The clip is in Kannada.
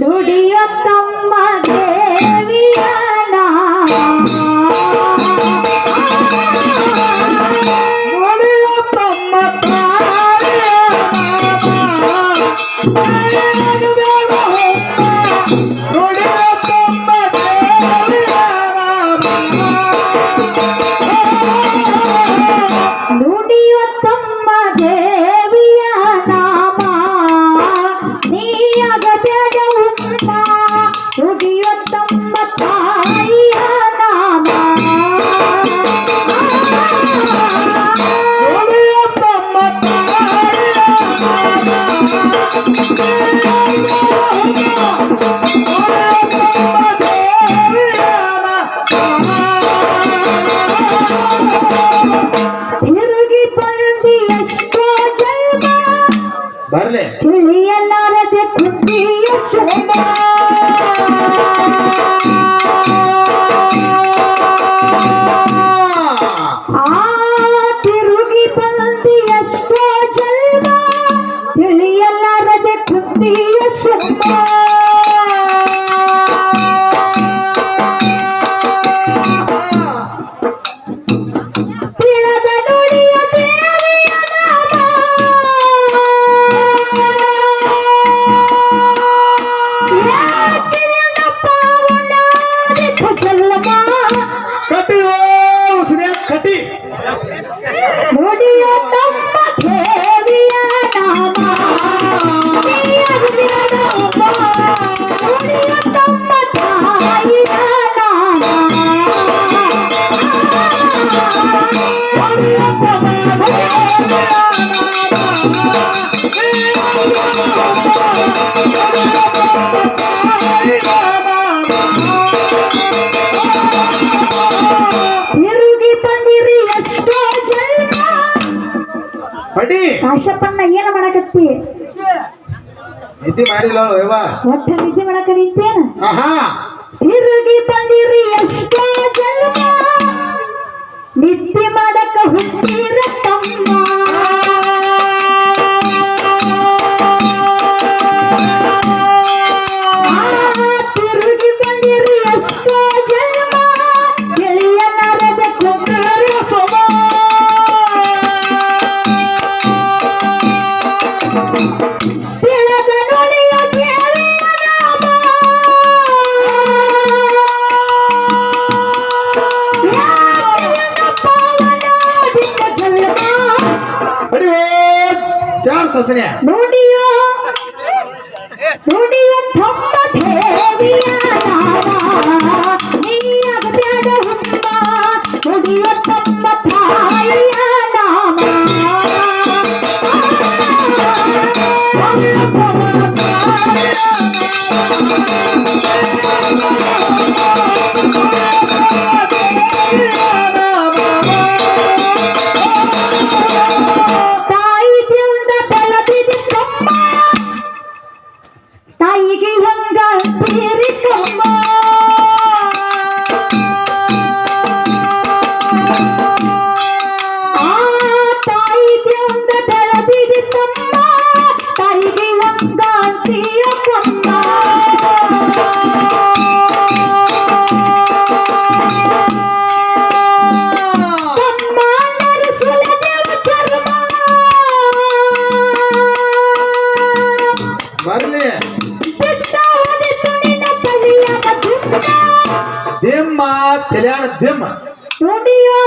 ನೋಡಿಯ ತಮ್ಮ ದೇವಿಯ ಬರ್ಲಿ. ಎಲ್ಲರ Oh, ಬಡ್ಡಿ ಕಾಶಪ್ಪನ್ನ ಏನ ಮಾಡಕತ್ತಿ? ನಿಧಿ ಮಾಡಿಲ್ಲ ಯವ್ವ ಒಟ್ಟ ನಿಧಿ ಮಾಡಕ ನಿಂತೇನ? ಆಹಾ. ತಿರುಗಿ ಬಂದಿರಿ ಎಷ್ಟೇ ಜನ್ಮ. ನಿದ್ದೆ ಮಾಡಕ ಹುಟ್ಟ चार ससरिया रोटियो रोटियो थम्ब थेविया दादा निया प्याद हम्मा रोटियो थम्ब थाया दामा ಬರ್ಲಿ. ದಿಮ್ಮ ತಲೆಯಾಣ ದಿಮ್ಮ ಉಡಿಯೋ